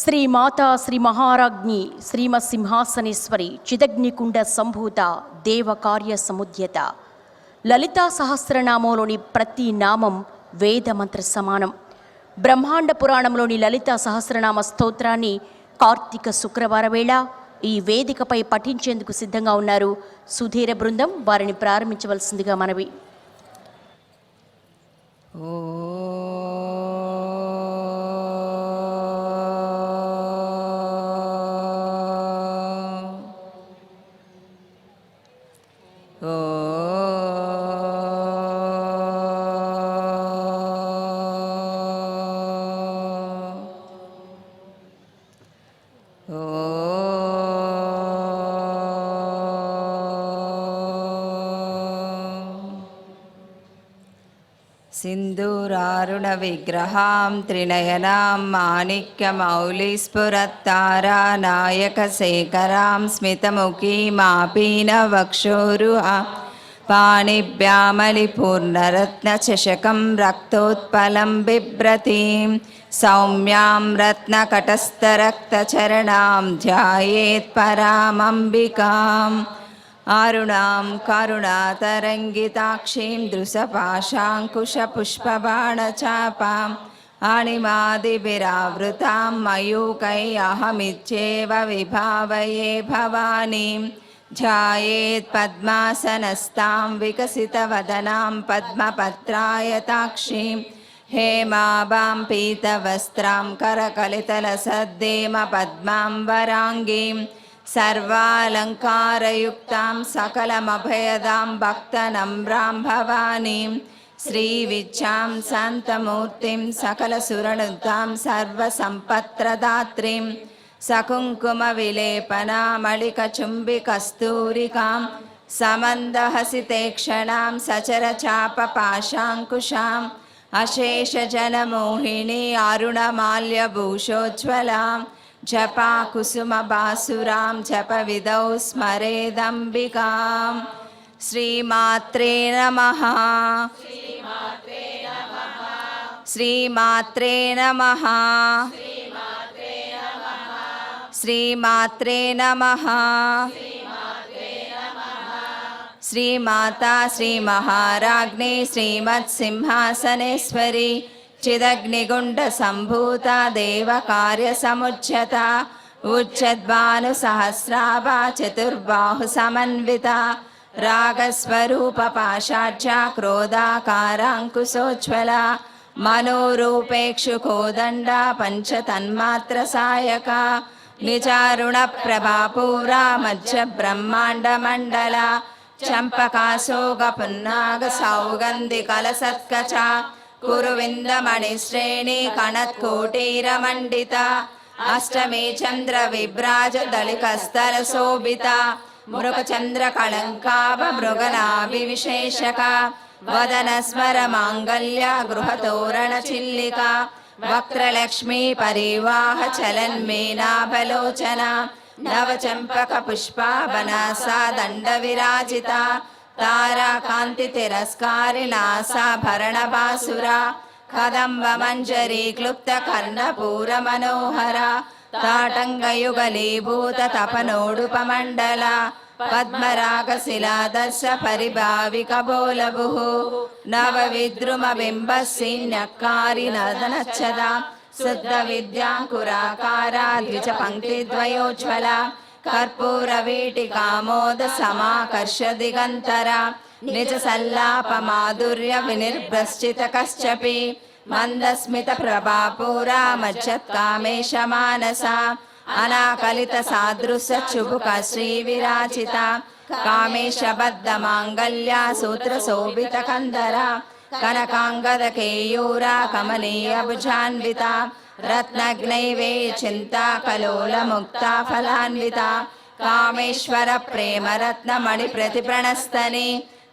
శ్రీ మాతా శ్రీ మహారాజ్ఞి శ్రీమ సింహాసనేశ్వరి చిదగ్నికుండ సంభూత దేవకార్య సముద్యత. లలితా సహస్రనామంలోని ప్రతి నామం వేద మంత్ర సమానం. బ్రహ్మాండ పురాణంలోని లలితా సహస్రనామ స్తోత్రాన్ని కార్తీక శుక్రవార వేళ ఈ వేదికపై పఠించేందుకు సిద్ధంగా ఉన్నారు సుధీర బృందం. వారిని ప్రారంభించవలసిందిగా మనవి. सिन्दूरारुणविग्रहां त्रिनयनां माणिक्यमौलिस्फुरत्तारा नायकशेखरां स्मितमुखीमापीनवक्षोरुहा पाणिभ्यामलिपूर्णरत्नचषकं रक्तोत्पलं बिभ्रतीं सौम्यां रत्नकटस्थरक्तचरणां ध्यायेत् परामम्बिकाम् आरुणां करुणातरङ्गिताक्षीं दृशपाशाङ्कुशपुष्पबाणचापाम् अणिमादिभिरावृतां मयूकै अहमित्येव विभावये भवानीं ध्यायेत् पद्मासनस्तां विकसितवदनां पद्मपत्रायताक्षीं हेमाभां पीतवस्त्रां करकलितलसद्देम पद्मां वराङ्गीं सर्वालङ्कारयुक्तां सकलमभयदां भक्तनम्रां भवानीं श्रीविद्यां शान्तमूर्तिं सकलसुरनुतां सर्वसम्पत्प्रदात्रीं सकुङ्कुमविलेपनामलिकचुम्बिकस्तूरिकां समन्दहसितेक्षणां सचरचापपाशाङ्कुशाम् अशेषजनमोहिनी జపా కుసుమ బాసురాం జప విదౌ స్మరేదంబికాం. శ్రీమాత్రే నమ. శ్రీమాత్రే నమ. శ్రీమాత్రే నమ. శ్రీమాతా శ్రీమహారాజ్ఞే శ్రీమత్సింహాసనేశ్వరి. శ్రీమత్ చిదగ్నిగుండ సంభూత దేవ కార్య సముచ్యత ఉచ్యద్భాను సహస్రాభ చతుర్బాహు సమన్విత రాగస్వరూప పాశాఢ్య క్రోధాకారాంకుశోజ్వల మనోరూపేక్షు కోదండ పంచ తన్మాత్ర సాయక నిచారుణ ప్రభాపూర మధ్య బ్రహ్మాండ మండల చంపకాశోగ పున్నాగ సౌగంధి కల సత్కచ कुरुविन्दमणिश्रेणी कणत्कोटीरमण्डिता अष्टमे चन्द्रविभ्राजदलिकस्तरशोभिता मृगचन्द्रकलङ्काभमृगनाभिविशेषका वदनस्मरमाङ्गल्या गृहतोरणचिल्लिका वक्रलक्ष्मी परिवाह चलन्मेनाभलोचना नवचम्पकपुष्पावनासा दण्डविराजिता ताराकान्तितिरस्कारिणा सा भरणबासुरा कदम्बमञ्जरी क्लुप्तकर्णपूरमनोहरा ताटङ्गयुगलीभूततपनोडुपमण्डला पद्मरागशिलादर्श परिभाविकबोलभुः नवविद्रुमबिम्बस्सिन्यक्कारिनदनच्छदा शुद्धविद्याङ्कुराकारा द्विजपङ्क्तिद्वयोज्ज्वला ಕರ್ಪೂರ ವೀಟಿ ಕಾಮೋದ ಸಮಾಕರ್ಷ ದಿಗಂತರ ನಿಜ ಸಲ್ಲಾಪ ಮಾಧುರ್ಯ ವಿನಿರ್ಭ್ರಶ್ಚಿತ ಕಶ್ಚಪಿ. ಮಂದಸ್ಮಿತ ಪ್ರಭಾ ಪ್ರಭಾಪೂರ ಮಜ್ಜತ್ ಕಾಮೇಶ ಮಾನಸ. ಅನಾಕಲಿತ ಸಾದೃಶ್ಯ ಚುಬುಕ ಶ್ರೀ ವಿರಾಜಿತ ಕಾಮೇಶ ಬದ್ಧ ಮಾಂಗಲ್ಯ ಸೂತ್ರ ಶೋಭಿತ ಕಂದರ. ಕನಕಾಂಗದ ಕೇಯೂರ ಕಮನೀಯ ಭುಜಾನ್ವಿತ. రత్నగ్నైవే చింతాకలోలముక్తా ఫలాన్విత కామేశ్వర ప్రేమ రత్నమణి ప్రతిప్రణస్తని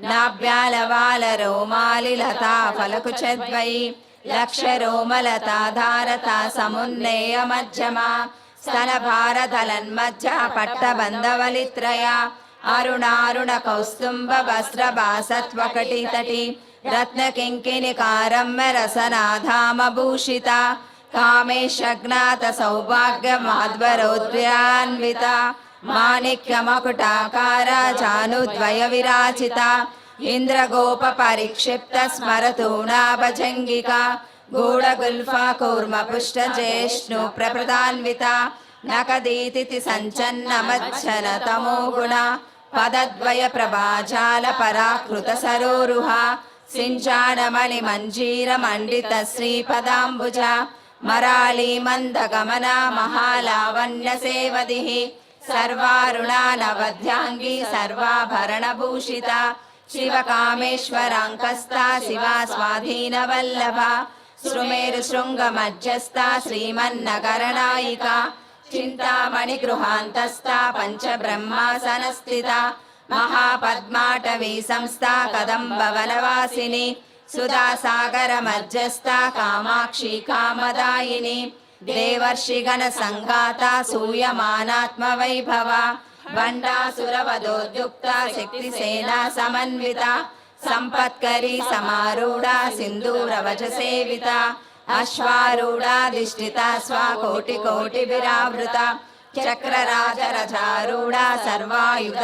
నాభ్యాలవాల రోమాలిలతా ఫలకు చద్వయి లక్ష రోమలత ధారత సమున్నేయ మధ్యమ స్థల భారతలన్మధ్య పట్టబంధవలిత్రయ అరుణారుణ కౌస్తుంబ వస్త్రభాసత్వకటి తటి రత్నకింకిని కారమ్య రసనాధామభూషిత పరాకృత సరోరుహ సించానమణి మంజీర మండిత శ్రీపదాంబుజ మరాళీ మందగమన మహాలావణ్య సేవది సర్వారుణానవధ్యాంగి సర్వాభరణభూషిత శివకామేశ్వరాంకస్తా శివా స్వాధీన వల్లభ శృమేరు శృంగ మధ్యస్థ శ్రీమన్నగరనాయిక చింతామణి గృహాంతస్థ పంచబ్రహ్మాసనస్థిత మహాపద్మాటవీ సంస్థ కదంబ వనవాసిని సుధాసాగర మధ్యస్థ కామాక్షి కామదాయిని దేవర్షిగణ సంఘాత సూయమానాత్మ వైభవ బండాసురవదోద్యుక్త శక్తి సేనా సమన్విత సంపత్కరి సమారూఢ సింధూరవచ సేవిత అశ్వారూఢాధిష్ఠిత స్వాకోటి కోటి విరావృత చక్రరాజరచారూఢ సర్వాయుధ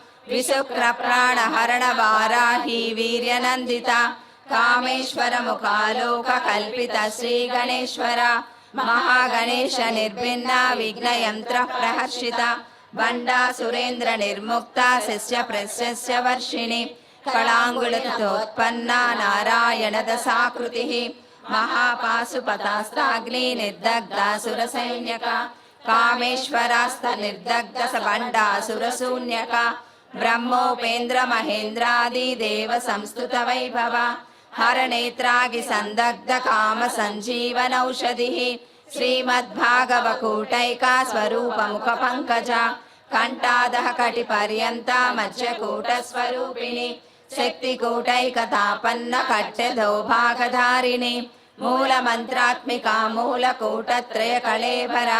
హర్షిత నిత్యా పరాక్రమాటోపా నిరీక్షణ సముత్సుక బండపుత్ర వదోద్యుక్త బాల విక్రమనందిత మంత్రిణ్యాంబా విరచిత విషంగ వదతోషిత విశుక్ర ప్రాణహరణ బ్రహ్మోపేంద్ర మహేంద్రాది దేవ సంస్థుత వైభవ హరనేత్రాగి సందగ్ధ కామ సంజీవనౌషధి శ్రీమద్భాగవకూటైకా స్వరూపముఖ పంకజ కంఠాదహ కటి పర్యంత మధ్యకూట స్వరూపిణి. శక్తి కూటైకతాపన్న కట్టె దౌభాగధారిణి మూల మూల కూటత్రయ కళేభర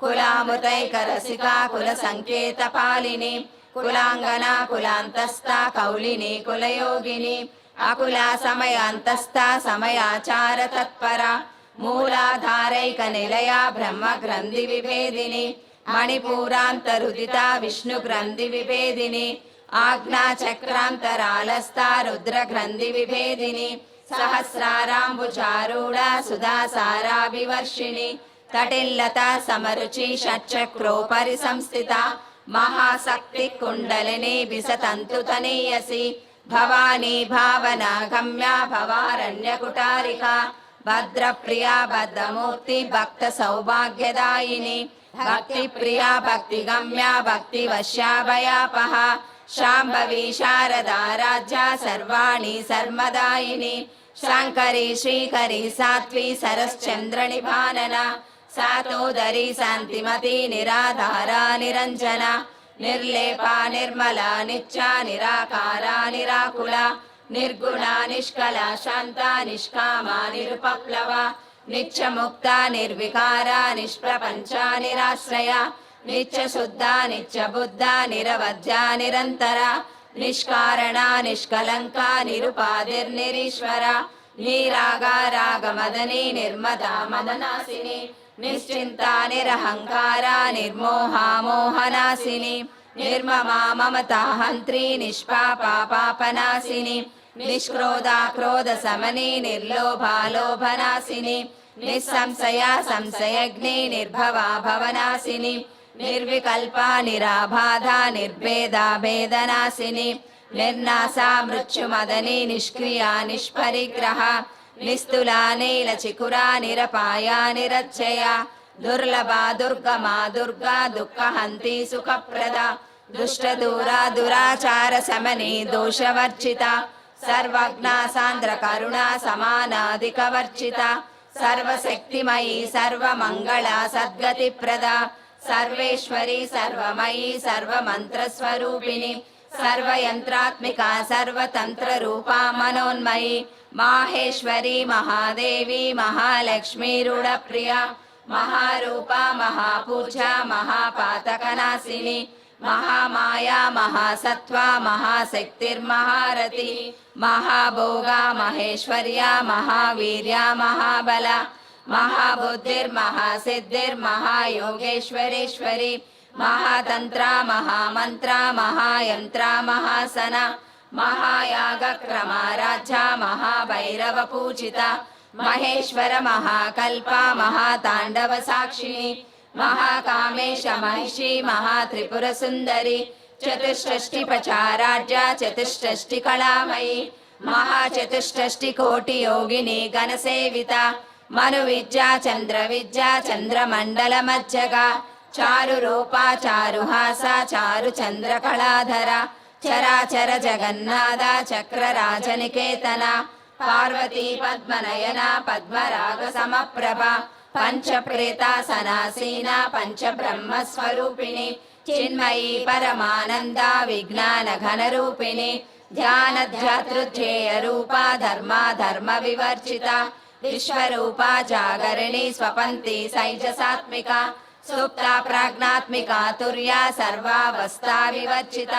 కులామృతైక రసికా కుల సంకేత పాలిని. కులాంగన కులాంతస్థ కౌలిని కులయోగిని అకుల సమయాంతస్థ సమయాచార తత్పర మూలాధారైక నిలయ బ్రహ్మ గ్రంథి విభేదిని మణిపూరాంతరుదిత విష్ణు గ్రంథి విభేదిని ఆజ్ఞా చక్రాంతరాలస్థ రుద్ర గ్రంథి విభేదిని సహస్రారాంబుచారూఢ సుధాసారాభివర్షిణి తటిల్లత సమరుచి షట్చక్రోపరి సంస్థిత మహాశక్తి కుండలిని విసతంతు తనీయసి భవానీ భావనా గమ్య భవారణ్య కుటారిక భద్రప్రియా బద్ధమూర్తి భక్త సౌభాగ్యదాయిని భక్తి ప్రియా భక్తి గమ్య భక్తి వశ్యాభయాపహ శాంభవి శారదా రాజ్య సర్వాణి సాతోదరి శాంతిమతి నిరాధార నిరంజన నిర్లేప నిర్మల నిత్య నిరాకార నిరాకుల నిర్గుణ నిష్కల శాంత నిష్కామ నిరుపప్లవ నిత్యముక్త నిర్వికార నిష్ప్రపంచ నిరాశ్రయ నిత్య శుద్ధ నిత్య బుద్ధ నిరవధ్య నిరంతర నిష్కారణ నిష్కలంక నిరుపాధిర్నిరీశ్వర నీరాగ రాగమదని నిర్మద మదనాసిని నిశ్చింత నిరహంకార నిర్మోహ మోహనాసిని నిర్మమా మమతా హంత్రి నిష్పాపా పాపనాశిని నిష్క్రోధ క్రోధ సమని నిర్లోభాలోభనాశిని నిస్సంశయ సంశయగ్ని నిర్భవా భవనాశిని నిర్వికల్ప నిరాబాధ నిర్భేద భేదనాశిని నిర్నాశ మృత్యుమదని నిష్క్రియా నిష్పరిగ్రహ నిస్తులా నీల చికురా నిరపాయ నిరచ్చయ. దుర్లభా దుర్గమా దుర్గా దుఃఖహంతి సుఖప్రద. దుష్ట దూరా దురాచార సమని దోషవర్జిత సర్వజ్ఞ సాంద్ర కరుణ సమానాధిక వర్జిత సర్వశక్తిమయీ సర్వమంగళ సద్గతిప్రద. సర్వేశ్వరి సర్వమయీ సర్వమంత్రస్వరూపిణి. సర్వయంత్రాత్మిక సర్వతంత్ర రూపా మనోన్మయి మాహేశ్వరి మహాదేవి మహాలక్ష్మీ రుడప్రియ మహారూప మహాపూజ మహాపాతకనాశిని మహామాయా మహాసత్వ మహాశక్తిర్మహారతి మహాభోగ మహేశ్వర్య మహావీర్య మహాబల మహాబుద్ధిర్మహాసిద్ధిర్మహాయోగేశ్వరేశ్వరి మహాతంత్ర మహామంత్ర మహాయంత్ర మహాసన మహాయాగక్రమారాధ్య మహాభైరవ పూజిత మహేశ్వర మహాకల్ప మహాతాండవ సాక్షిణి మహాకామేశ మహిషి మహాత్రిపుర సుందరి చతుష్షష్టి పచారాజ్య చతుష్షష్టి కళామయి మహాచతుష్షష్టి కోటి యోగిని గణసేవిత మను విద్యా చంద్ర విద్యా చంద్రమండల మధ్యగా చారు రూపా చారు హాస చారు చంద్ర కళాధర చరాచర జగన్నాథ చక్ర రాజనికేతన పార్వతీ పద్మనయన పద్మరాగ సమప్రభ పంచ ప్రేతాసనాసీన పంచ బ్రహ్మ స్వరూపిణి చిన్మయీ పరమానంద విజ్ఞాన ఘన రూపిణి ధ్యాన ధ్యాతృధ్యేయ రూప ధర్మ ధర్మ వివర్జిత విశ్వరూప జాగరిణి స్వపంతి సైజసాత్మిక సుప్త ప్రాజ్ఞాత్మిక తుర్యా సర్వావస్థా వివర్జిత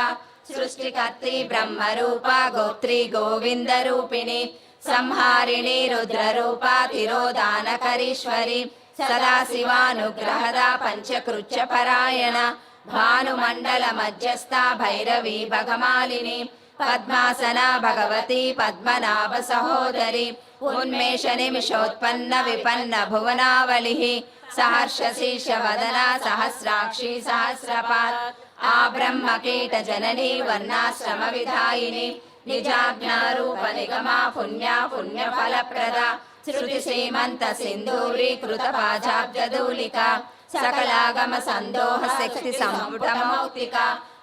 సృష్టికర్తి బ్రహ్మరూప గోత్రి గోవింద రూపిణి సంహారిణి రుద్రరూప తిరోదానకరీశ్వరి సదాశివానుగ్రహద పంచకృత్య పరాయణ భానుమండల మధ్యస్థ భైరవి భగమాలిని పద్మాసన భగవతి పద్మనాభ సహోదరి. ఉన్మేష నిమిషోత్పన్న విపన్న భువనావళి. సహర్ష శీర్ష వదన సహస్రాక్షి సహస్రపాత్. ఆ బ్రహ్మ కీట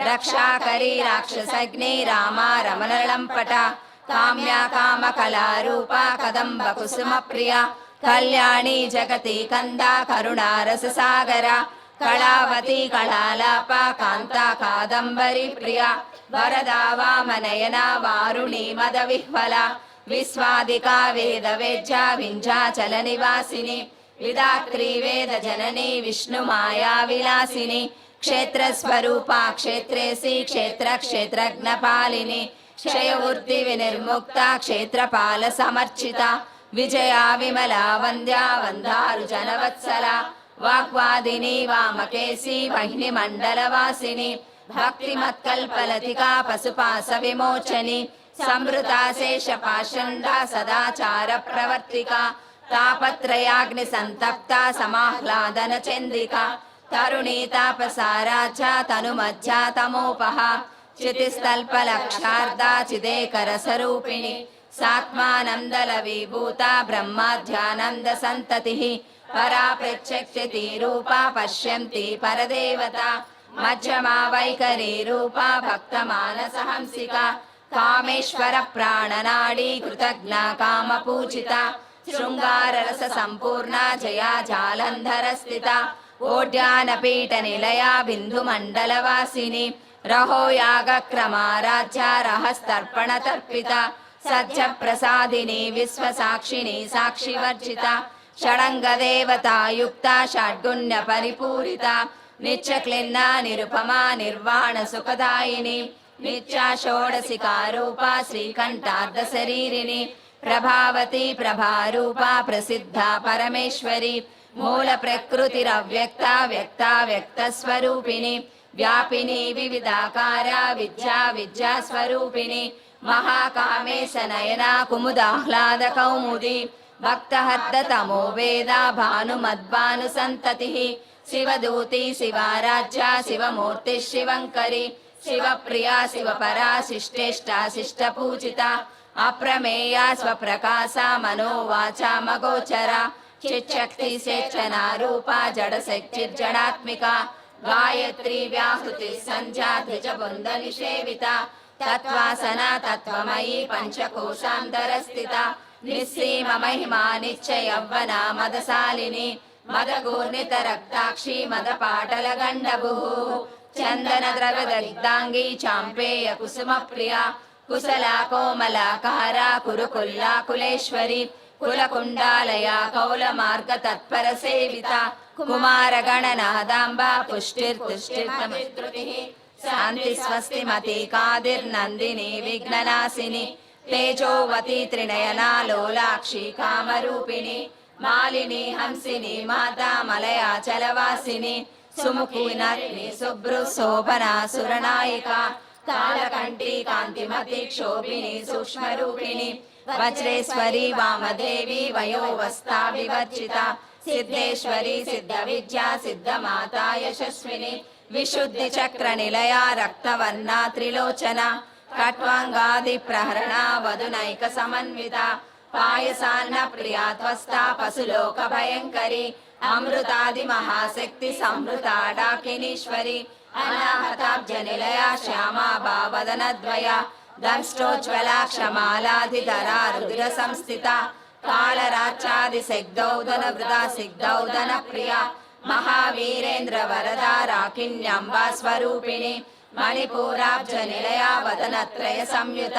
బ్రహ్మేంద్ర సేవిత రక్షాకరి రాక్షసగ్ని రామా రమణలంపట కామ్యా కామ కళారూప కదంబ కుసుమ ప్రియ కళ్యాణి జగతి కంద కరుణారస సాగర కళావతి కళాలాప కాంత కాదంబరి ప్రియ వరదా వామనయన వారుణి మద విహ్వల విశ్వాదికా వేద వేద్య వింజాచల నివాసిని విదాత్రి వేద జనని విష్ణు మాయా విలాసిని క్షేత్రస్వరూపా క్షేత్రేసి క్షేత్ర క్షేత్రజ్ఞపాలిని క్షయవృత్తి వినిర్ముక్త క్షేత్రపాల సమర్చిత విజయా విమల వంద్యా వందారు జనవత్సల వాగ్వాదిని వామకేసి వహిని మండలవాసిని భక్తి మత్కల్పలతికా పశుపాస విమోచని సంవృతాశేష పాషండ సదాచార ప్రవర్తిక తాపత్రయాగ్ని సంతప్త సమాహ్లాదన చంద్రిక తరుణీ తాపసారాచ తను మధ్య తమోపహ. చితిస్థల్పలక్షార్ధ చిదేకర స్వరూపిణి సాత్మానందల విభూత బ్రహ్మాధ్యానంద సంతతి పరా ప్రత్యక్షతి రూపా పశ్యంతి పరదేవత మధ్యమా వైఖరి రూపా భక్త మానస హంసిక కామేశ్వర ప్రాణనాడి కృతజ్ఞ కామ పూజిత శృంగార రస సంపూర్ణ జయా జాలంధర స్థిత ఓడ్యాన పీఠ నిలయ బిందు మండల వాసిని రహో యాగ క్రమారాధ్య రహస్తర్పణ తర్పిత సత్య ప్రసాదిని మూల ప్రకృతిరవ్యక్త వ్యక్త వ్యక్త స్వరూపిణి వ్యాపిని వివిధాకార విద్యా విద్యా స్వరూపిణి. మహాకామేశ నయన కుముదాహ్లాద కౌముది. భక్తహర్దతమో వేద భానుమద్భానుసంతతిः. శివదూతి శివారాధ్య శివమూర్తి శివంకరి. శివప్రియా శివపరా శిష్టేష్టా శిష్టపూజిత. అప్రమేయ స్వప్రకాశ మనోవాచ మగోచర. చిచ్చక్తి సేచనా రూపా జడశక్తిర్జడాత్మిక. గాయత్రి వ్యాహృతి సంధ్యా త్రిజబుంద నిషేవిత. తత్వాసన తత్వమయీ పంచకోశాంతర స్థిత నిస్సీమ మహిమా నిత్య యవ్వన మదశాలిని. మదగూర్ణిత రక్తాక్షి మద పాటల గండభు. చందన ద్రవ దగ్ధాంగి చాంపేయ కుసుమ ప్రియ కుశల కోమలాకార కురుకుల్లా కులేశ్వరి కులకుండాలయ కౌల మార్గ తత్పర సేవిత కుమార గణనాదాంబ పుష్టిర్తుష్టిర్తమిత్రుతి శాంతి స్వస్తి మతి కాదిర్నందిని విఘ్ననాశిని తేజోవతి వజ్రేశ్వరి వామదేవి వయోవస్థా వివర్జిత సిద్ధేశ్వరి సిద్ధ విద్యా సిద్ధమాత యశస్విని. విశుద్ధి చక్ర నిలయ రక్తవర్ణ త్రిలోచన. కట్వాంగాది ప్రహరణ వధునైక సమన్విత. పాయసాన్న ప్రియాత్వస్థ పశులోక భయంకరి. అమృతాది మహాశక్తి సంహృతాడాకినీశ్వరి అనాహతాబ్జ నిలయ శ్యామా భావదన ద్వయ దంష్టోజ్వల క్షమాలాధిధరా రుద్ర సంస్థిత కాళరాచాది శగ్ధౌదన వృధా సిగ్ధౌదన ప్రియ మహావీరేంద్ర వరదా రాకిణ్యంబా స్వరూపిణి మణిపూరాబ్జ నిలయ వదనత్రయ సంయుత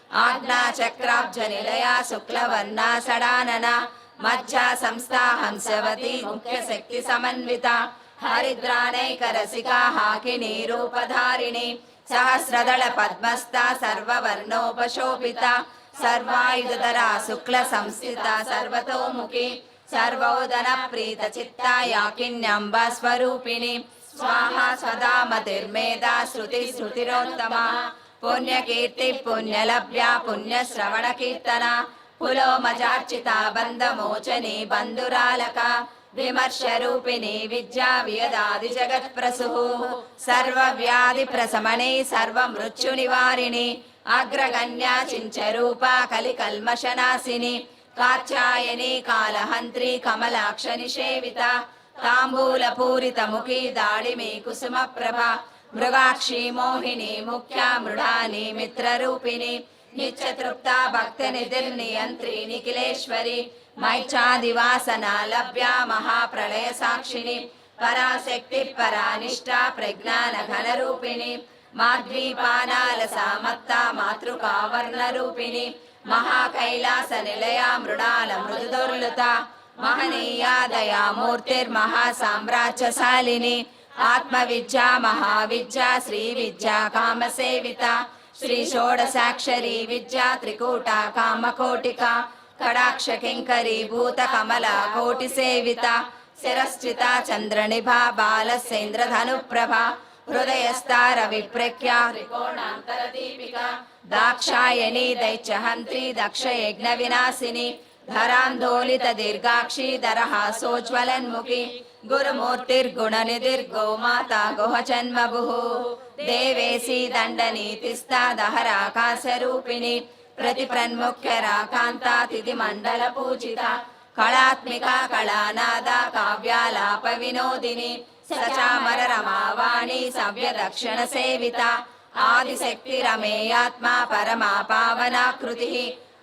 సంపన్న ఆజ్ఞా చక్రాబ్జ నిలయ శుక్లవర్ణ సడానన మధ్య సంస్థా హంసవతి ముఖ్య శక్తి సమన్విత హరిద్రానైక రసికా హాకిని రూపధారిణి సహస్రదళ పద్మస్థ సర్వవర్ణోపశోభిత సర్వాయుధరా శుక్ల సంస్థిత సర్వతోముఖి సర్వోదన ప్రీత చిత్త యాకిన్యంబ స్వరూపిణి స్వాహా సదా మతిర్మేధా శృతి శృతిరోత్తమ. పుణ్యకీర్తి పుణ్యలభ్య పుణ్యశ్రవణ కీర్తన పులోమజార్చిత బంధమోచని బంధురాలక విమర్శ రూపిణి విద్యా వియదాది జగత్ ప్రసు సర్వ వ్యాధి ప్రసమణి సర్వ మృత్యు నివారిణి అగ్రగణ్యా చించ రూప కలి కల్మషనాశిని కాచాయని కాలహంత్రి కమలాక్ష నిషేవిత తాంబూల పూరిత ముఖి దాడిమి కుసుమ ప్రభ మృగాక్షి మోహిని ముఖ్య మృడాని మిత్రరూపిణి నిత్యతృప్త భక్తి నిధిర్నియంత్రి నిఖిలేశ్వరి మైచాదివాసన లభ్య మహాప్రళయ సాక్షిణి పరాశక్తి పరానిష్ట ప్రజ్ఞాన ఘన రూపిణి మాధ్వీపానాల సామత్త మాతృకావర్ణ రూపిణి మహాకైలాస నిలయ మృడాల మృదుదుర్లుత మహనీయా దయామూర్తిర్మహా సామ్రాజ్యశాలిని ఆత్మ విద్యా మహావిద్యా శ్రీ విద్య కామసేవిత శ్రీ షోడసాక్షరీ విద్య త్రికూట కామకోటిక కడాక్ష కింకరీ భూత కమల కోటి సేవిత శిరశ్చిత చంద్రనిభా బాలసేంద్రధను ప్రభ హృదయస్తార విప్రఖ్య త్రికోణాంతర దీపిక దాక్షాయణి దైత్యహంత్రి దక్ష యజ్ఞ వినాశిని ధరాందోళిత దీర్ఘాక్షి దరహాసోజ్వలన్ముఖి గురుమూర్తిర్గుణ నిధిర్గో మాత గుహ జన్మభు దేవేసి దండ నీతిస్తా దహరాకాశ రూపిణి ప్రతి ప్రన్ముఖ్య రాకాంతా తిథి మండల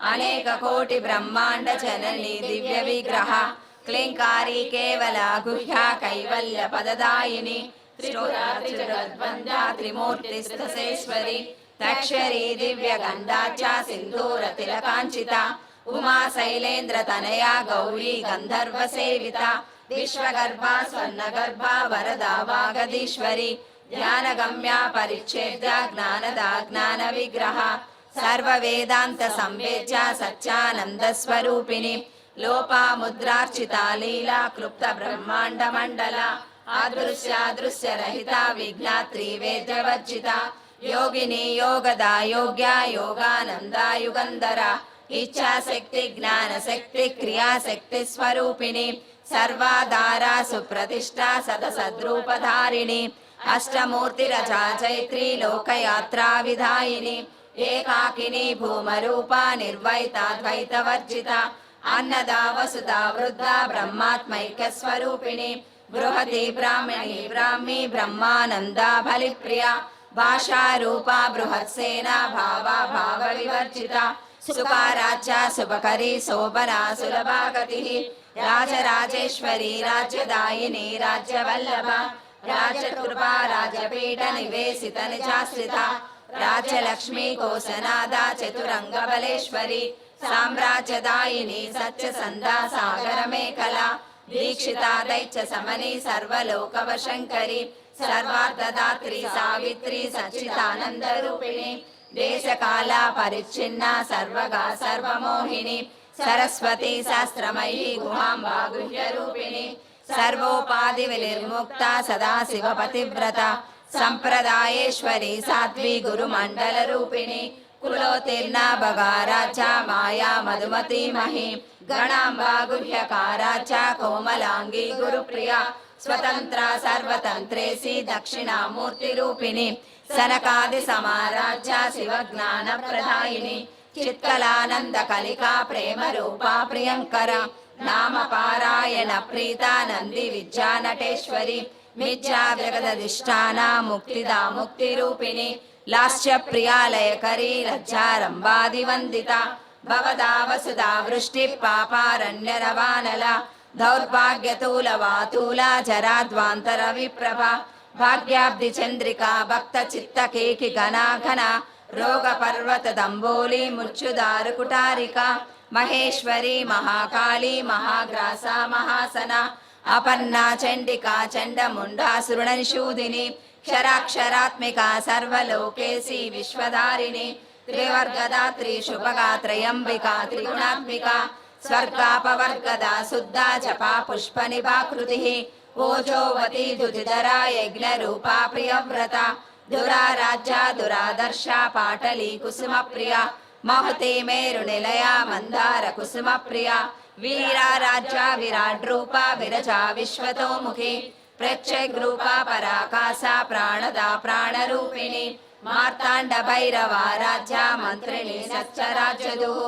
అనేక కోటి బ్రహ్మాండ జనని దివ్య విగ్రహ క్లీంకారి కేవల గుహ్య కైవల్య పదదాయిని త్రిమూర్తిస్తేశ్వరి తక్షరి దివ్య గంధాచ సింధూర తిలకాంచిత ఉమా శైలేంద్ర తనయా గౌరీ గంధర్వ సేవిత విశ్వగర్భ స్వర్ణగర్భ వరద వాగదీశ్వరి జ్ఞానగమ్య పరిచ్ఛేద జ్ఞానదా జ్ఞాన విగ్రహ సర్వవేదాంత సంవేద్య సత్యానందస్వరూపిణి లోపాముద్రార్చిత లీలా క్లుప్త బ్రహ్మాండ మండల. ఆదృశ్యాదృశ్యరహిత విఘ్న త్రివేద్యవర్జిత యోగిని యోగదా యోగ్య యోగానందా యుగంధర. ఇచ్ఛాశక్తి జ్ఞానశక్తి క్రియాశక్తి స్వరూపిణి. సర్వాధారా సుప్రతిష్ట సదసద్రూపధారిణి. అష్టమూర్తిరజా చైత్రీ లోకయాత్రా విధాయిని. ఏకాకిని భూమరూప నిర్వైతాద్వైతవర్జిత అన్నదా వసుదా వృద్ధా బ్రహ్మాత్మైక్య స్వరూపిణి బృహతి బ్రాహ్మణి బ్రాహ్మి బ్రహ్మానందా బలిప్రియ భాషారూప బృహత్సేన భావా భావ వివర్జిత సుఖారాజ్య శుభకరి శోభనా సులభాగతి రాజరాజేశ్వరి రాజ్యదాయిని రాజ్యవల్లభ రాజకృపా రాజపీఠ నివేశిత నిజాశ్రిత రాజలక్ష్మీ కోసనాదా చతురంగ బలేశ్వరి సామ్రాజ్యదాయిని సత్యసంధా సాగరమేఖల దీక్షితా దైత్య సమని సర్వలోకవశంకరి. సర్వార్థదాత్రి సావిత్రి సచ్చిదానంద రూపిణి. దేశకాల పరిచ్ఛిన్న సర్వగా సర్వమోహిని. సరస్వతి శాస్త్రమయీ గుహాంబా గుహ్య రూపిణి. సర్వోపాధి విర్ముక్త సదా శివ పతివ్రత. సంప్రదాయేశ్వరి సాధ్వి గురుమండల రూపిణి. కులోతీర్ణ భగారాచ మాయా మధుమతి మహి. గణాంబా గుహ్యకారాచ కోమలాంగి గురుప్రియ. స్వతంత్ర సర్వతంత్రేసి దక్షిణామూర్తి రూపిణి. సనకాది సమారాధ్య శివ జ్ఞాన ప్రధాయిని. చిత్కలానంద కలికా ప్రేమ రూపా ప్రియంకర. నామ పారాయణ ప్రీతానంది విద్యానటేశ్వరి. मिथ्या जगदधिष्ठाना मुक्तिदा मुक्तिरूपिणि लास्य प्रियालयकरी लज्जारम्बादिवन्दिता भवदा वसुधा वृष्टिः पापारण्यरवानला दौर्भाग्यतूलवातूला जराद्वान्तरविप्रभा भाग्याब्धिचन्द्रिका भक्तचित्तकेकि घना घना रोगपर्वतदम्बोली मुच्युदारुकुटारिका महेश्वरी महाकाली महाग्रासा महासना అపన్నా చండికా చండముండా శృణనిషూదిని క్షరాక్షరాత్మిక సర్వలోకేసి విశ్వధారిణి త్రివర్గదాత్రి శుభగా త్రయంబిక త్రిగుణాత్మిక స్వర్గాపవర్గద శుద్ధా జపా పుష్ప నిభాకృతి ఓజోవతి దుధిధరా యజ్ఞరూపా ప్రియవ్రత దురారాజ్యా దురాదర్శ పాటలి కుసుమ ప్రియ మహతి మేరు నిలయా మందార కుసుమ ప్రియ वीराराज्या विराड्रूपा विरजा विश्वतोमुखी प्रत्यग्रूपा पराकाशा प्राणदा प्राणरूपिणी मार्ताण्ड भैरवा राज्या मन्त्रिणी सच्चराजदुः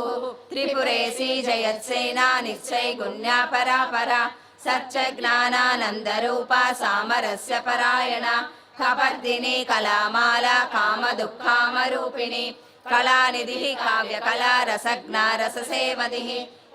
त्रिपुरेशी जयत्सेना निश्चय गुण्या परापरा सच्चज्ञानानन्दरूपा सामरस्य परायणा कपर्दिनी कलामाला कामदुःखामरूपिणी कलानिधिः काव्यकला रसज्ञा रससेवधिः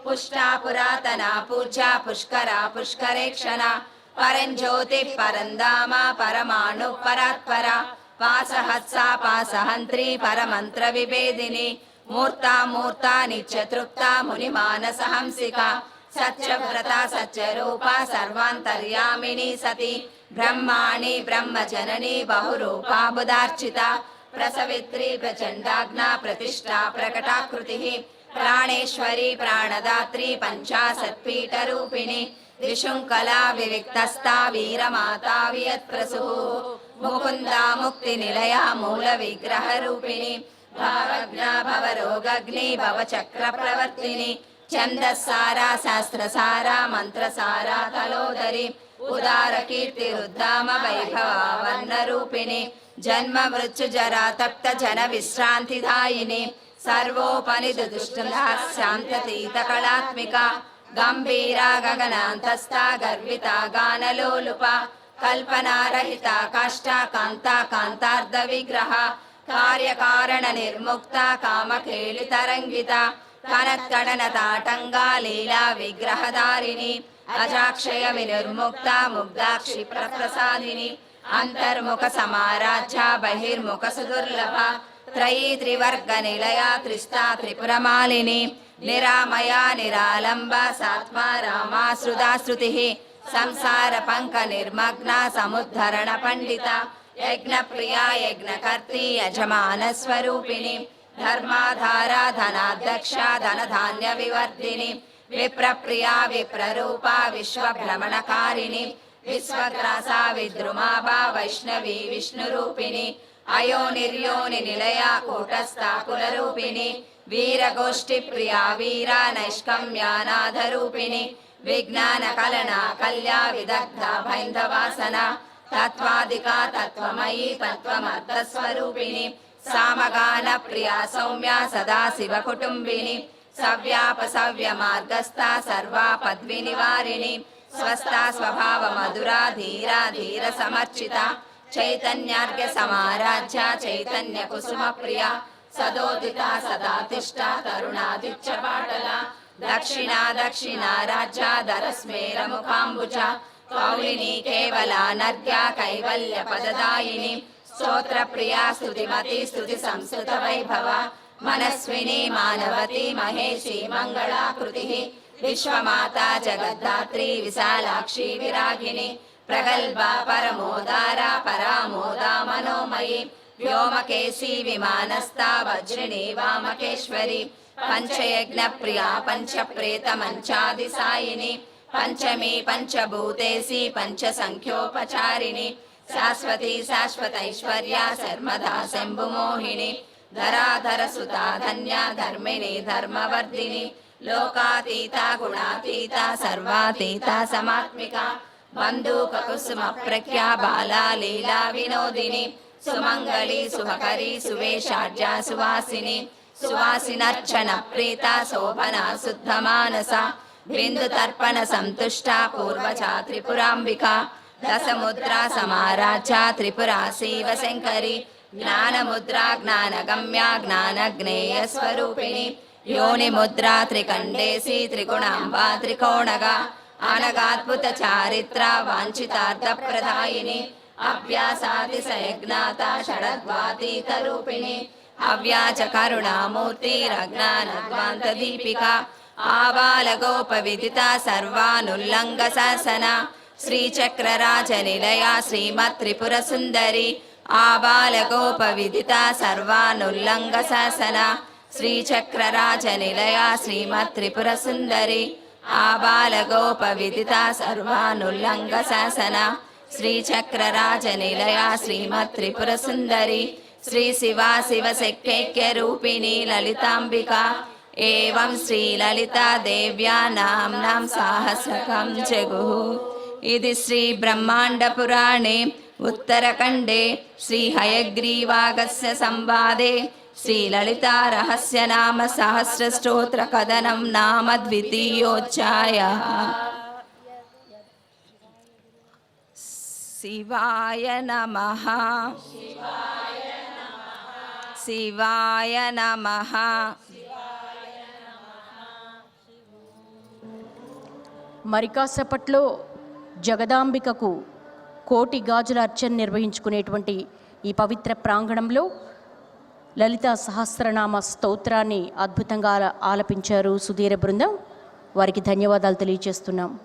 पुष्टा पुरातना पूज्या पुष्करा पुष्करेक्षणा परञ्ज्योतिः परन्दामा परमाणुः परात्परा पासहत्सा पासहन्त्री परमन्त्रविभेदिनी मूर्ता मूर्ता नित्यतृप्ता मुनिमानसहंसिका सत्यव्रता सत्यरूपा सर्वान्तर्यामिनी सती ब्रह्माणि ब्रह्मजननी बहुरूपा बुधार्चिता प्रसवित्री प्रचण्डाग्ना प्रतिष्ठा प्रकटाकृतिः प्राणेश्वरी प्राणदात्री पञ्चाशत्पीठरूपिणी विशुङ्कला विविक्तस्था वीरमाता वियत्प्रसुः मुकुन्दा मुक्तिनिलया मूलविग्रहरूपिणी भावज्ञा भवरोगग्नि भवचक्रप्रवर्तिनि छन्दस्सारा शास्त्रसारा मन्त्रसारा तलोदरि उदारकीर्तिरुद्धाम वैभवा वर्णरूपिणि जन्म मृत्युजरा तप्त जन विश्रान्तिदायिनि सर्वोपनिदुष्टला शान्ततीतकलात्मिका गम्भीरा गगनान्तस्था गर्विता गानलोलुपा कल्पनारहिता काष्ठा कान्ता कान्तार्धविग्रहा कार्यकारणनिर्मुक्ता कामकेलितरङ्गिता कनत्कडनताटङ्गा लीला विग्रहधारिणी अजाक्षयविनिर्मुक्ता मुग्धाक्षि प्रप्रसादिनी अन्तर्मुख समाराध्या बहिर्मुख सुदुर्लभा त्रयी त्रिवर्ग त्रिवर्गनिलया त्रिष्टा त्रिपुरमालिनी, निरामया, निरालम्बा, सात्मा, रामा श्रुतिः संसारपङ्कनिर्मग्ना, समुद्धरणपण्डिता, यज्ञप्रिया, यज्ञकर्त्री, यजमानस्वरूपिणी, धर्माधारा, धनाध्यक्षा, धनधान्यविवर्धिनि, विप्रप्रिया, विप्ररूपा, विश्वभ्रमणकारिणि, विश्वग्रासा विद्रुमाभा वैष्णवी, विष्णुरूपिणि అయో నిర్యోని నిలయ కూటస్థాకుల రూపిణి వీరగోష్ఠి ప్రియా వీర నైష్కమ్యానాథ రూపిణి విజ్ఞాన కలన కళ్యా విదగ్ధ భైంధవాసన తత్వాదిక తత్వమయీ తత్వమర్థస్వరూపిణి సామగాన ప్రియా సౌమ్య సదా శివ కుటుంబిని సవ్యాప సవ్య మార్గస్థ సర్వా పద్వి నివారిణి స్వస్థ స్వభావ మధురా ధీరా ధీర సమర్చిత చైతన్యార్ఘ్య సమారాధ్య చైతన్య కుసుమ ప్రియ సదోదిత సదా తిష్ట తరుణాదిత్య పాటల దక్షిణా దక్షిణా రాజ్య ధరస్మేర ముఖాంబుజ కౌలిని కేవలానర్ఘ్య కైవల్య పదదాయిని స్తోత్ర ప్రియా స్తుతిమతి స్తుతి సంస్కృత వైభవ ప్రగల్భ పరమోదార పరామోదా మనోమయీ వ్యోమకేశీ విమానస్థా వజ్రిణి వామకేశ్వరి పంచయజ్ఞ ప్రియా పంచప్రేత మంచాది సాయిని పంచమి పంచభూతేసి పంచ సంఖ్యోపచారిణి శాశ్వతి శాశ్వతైశ్వర్య శర్మదా శంభుమోహిని ధరాధర సుతా ధన్య ధర్మిణి ధర్మవర్ధిని లోకాతీత గుణాతీత సర్వాతీత సమాత్మిక బంధూకకుసుమ ప్రఖ్యా బాలా లీలా వినోదిని సుమంగళి సుభకరి సువేషాఢ్య సువాసిని సువాసినర్చన ప్రీత శోభన శుద్ధ మానస బిందు తర్పణ సంతుష్ట పూర్వచా త్రిపురాంబిక దశముద్రా సమారాధ్య త్రిపురా శివ శంకరి జ్ఞానముద్రా జ్ఞానగమ్య జ్ఞానజ్ఞేయ స్వరూపిణి యోనిముద్రా త్రికండేసి త్రిగుణాంబా త్రికోణగా అనగాద్భుత చారిత్ర వాంఛితార్థ ప్రదాయిని అభ్యాసాది సయజ్ఞాత షడద్వాతీత రూపిణి అవ్యాచ కరుణామూర్తి రజ్ఞానద్వాంత దీపిక ఆబాల గోప విదిత సర్వానుల్లంఘ శాసన శ్రీచక్రరాజ నిలయ శ్రీమత్ త్రిపుర సుందరి ఆబాల గోప విదిత సర్వానుల్లంఘ శాసన శ్రీచక్రరాజ నిలయ శ్రీమత్ త్రిపుర సుందరి ఆబాల విదిత సర్వానుల్లంఘ శాసన శ్రీచక్రరాజ నిలయ శ్రీమత్ త్రిపుర సుందరి శ్రీ శివా శివ శక్తైక్య రూపిణి లలితాంబిక. ఏం శ్రీ లలిత దేవ్యా నామ్నాం సాహస్రకం జగు. ఇది శ్రీ బ్రహ్మాండ పురాణే. ఉత్తరఖండే శ్రీ హయగ్రీవాగస్య సంవాదే శ్రీ లలిత రహస్య నామ సహస్ర స్తోత్ర కథనం నామ ద్వితీయోధ్యాయ శివాయ నమ శివాయ నమ జగదాంబికకు కోటి గాజుల అర్చన నిర్వహించుకునేటువంటి ఈ పవిత్ర ప్రాంగణంలో లలిత సహస్రనామ స్తోత్రాన్ని అద్భుతంగా ఆలపించారు సుధీర బృందం. వారికి ధన్యవాదాలు తెలియజేస్తున్నాం.